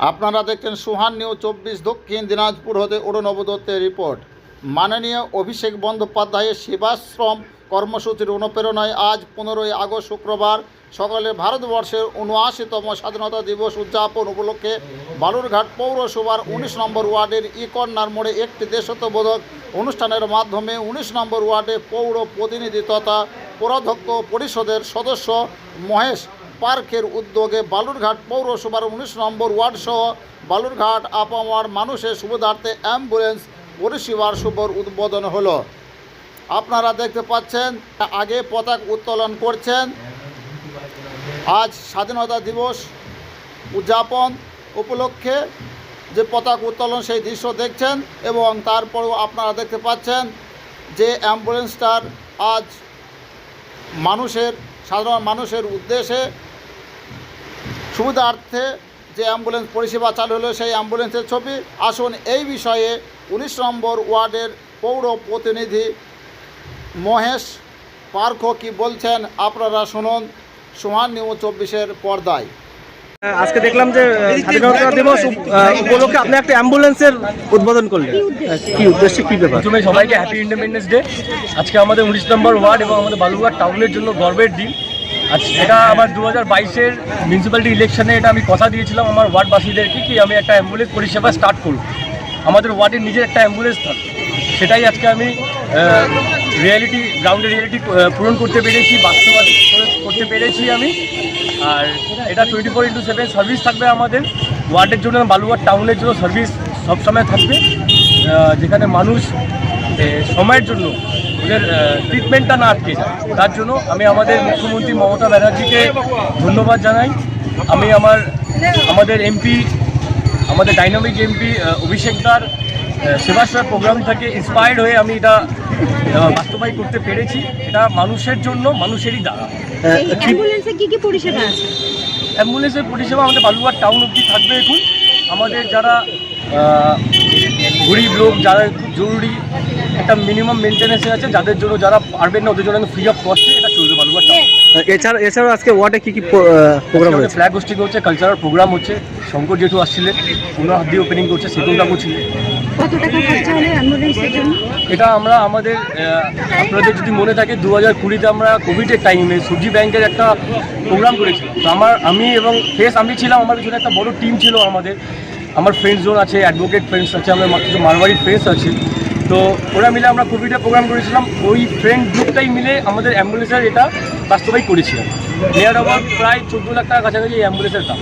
আপনারা দেখছেন সুহান নিউজ চব্বিশ দক্ষিণ দিনাজপুর হতে অরুণব দত্তের রিপোর্ট। মাননীয় অভিষেক বন্দ্যোপাধ্যায়ের সেবাশ্রম কর্মসূচির অনুপ্রেরণায় আজ পনেরোই আগস্ট শুক্রবার সকালে ভারতবর্ষের উনআশিতম স্বাধীনতা দিবস উদযাপন উপলক্ষে বালুরঘাট পৌরসভার উনিশ নম্বর ওয়ার্ডের ইকর্নার মোড়ে একটি দেশত্ববোধক অনুষ্ঠানের মাধ্যমে উনিশ নম্বর ওয়ার্ডে পৌর প্রতিনিধি তথা পৌরাধ্যক্ষ পরিষদের সদস্য মহেশ পার্কের উদ্যোগে বালুরঘাট পৌরসভার উনিশ নম্বর ওয়ার্ড সহ বালুরঘাট আপামার মানুষের সুবিধার্থে অ্যাম্বুলেন্স পরিষেবার শুভ উদ্বোধন হলো। আপনারা দেখতে পাচ্ছেন, আগে পতাকা উত্তোলন করছেন। আজ স্বাধীনতা দিবস উদযাপন উপলক্ষে যে পতাকা উত্তোলন সেই দৃশ্য দেখছেন এবং তারপরেও আপনারা দেখতে পাচ্ছেন যে অ্যাম্বুলেন্সটার আজ মানুষের, সাধারণ মানুষের উদ্দেশ্যে সুবিধার্থে যে অ্যাম্বুলেন্স পরিষেবা চালু হলো সেই অ্যাম্বুলেন্সের ছবি। আসুন এই বিষয়ে উনিশ নম্বর ওয়ার্ডের পৌর প্রতিনিধি মহেশ পার্ক কি বলছেন আপনারা শুনুন সুহান নিউজ চব্বিশের পর্দায়। আজকে দেখলাম যে স্বাধীনতা দিবস উপলক্ষে আপনি একটা অ্যাম্বুলেন্সের উদ্বোধন করলেন। কি উদ্দেশ্যে কি ব্যাপার? প্রথমে সবাইকে হ্যাপি ইন্ডিপেন্ডেন্স ডে আজকে আমাদের উনিশ নম্বর ওয়ার্ড এবং আমাদের বালুঘাট টাউনের জন্য গর্বের দিন। আজ এটা আমার দু হাজার বাইশের মিউনিসিপ্যালিটি ইলেকশনে এটা আমি কথা দিয়েছিলাম আমার ওয়ার্ডবাসীদেরকে কি আমি একটা অ্যাম্বুলেন্স পরিষেবা স্টার্ট করব। আমাদের ওয়ার্ডের নিজের একটা অ্যাম্বুলেন্স থাকবে সেটাই আজকে আমি রিয়ালিটি গ্রাউন্ডের রিয়ালিটি পূরণ করতে পেরেছি, বাস্তবায়ন করতে পেরেছি আমি। আর এটা twenty four into seven service থাকবে আমাদের। ওয়ার্ডের জন্য বালুঘাট টাউনের জন্য সার্ভিস সবসময় থাকবে। যেখানে মানুষ সময়ের জন্য ওদের ট্রিটমেন্টটা না আটকে যায়। তার জন্য আমি আমাদের মুখ্যমন্ত্রী মমতা ব্যানার্জিকে ধন্যবাদ জানাই। আমি আমার আমাদের এমপি আমাদের ডাইনামিক এমপি অভিষেক দার সেবাশ্রয় প্রোগ্রাম থেকে ইন্সপায়ার্ড হয়ে আমি এটা বাস্তবায়ন করতে পেরেছি। এটা মানুষের জন্য মানুষেরই দ্বারা। আহ, কি অ্যাম্বুলেন্সে কি কি পরিষেবা আছে? অ্যাম্বুলেন্সের পরিষেবা আমাদের বালুঘাট টাউন অবধি থাকবে এখন। আমাদের যারা গরিব লোক যারা খুব জরুরি একটা মিনিমাম মেনটেন্যান্সে আছে যাদের জন্য যারা পারবেন না ওদের জন্য ফ্রি অফ কস্টে এটা চলবে বালুঘাট টাউন এছাড়া এছাড়াও আজকে ওয়ার্ডে কী কী প্রোগ্রাম রয়েছে? ফ্ল্যাগ হোস্টিং হচ্ছে কালচারাল প্রোগ্রাম হচ্ছে শঙ্কর জেঠু আসছিলেন ওনার হাত দিয়ে ওপেনিং করছে সে প্রোগ্রামও ছিল কত টাকা খরচা হলো অ্যাম্বুলেন্সের জন্য? এটা আমরা আমাদের আপনাদের যদি মনে থাকে দু হাজার কুড়িতে আমরা কোভিডের টাইমে সবজি ব্যাংকের একটা প্রোগ্রাম করেছিলাম। তো আমার আমি এবং ফেস আমি ছিলাম আমার পিছনে একটা বড় টিম ছিল আমাদের। আমার ফ্রেন্ডস জোন আছে অ্যাডভোকেট ফ্রেন্ডস আছে, আমার কিছু মারবাড়ি ফ্রেন্ডস আছে। তো ওরা মিলে আমরা কোভিডের প্রোগ্রাম করেছিলাম। ওই ফ্রেন্ড গ্রুপটাই মিলে আমাদের অ্যাম্বুলেন্সের এটা বাস্তবায় করেছিলাম। নিয়ার অ্যাবাউট প্রায় চোদ্দ লাখ টাকা কাছাকাছি অ্যাম্বুলেন্সের দাম।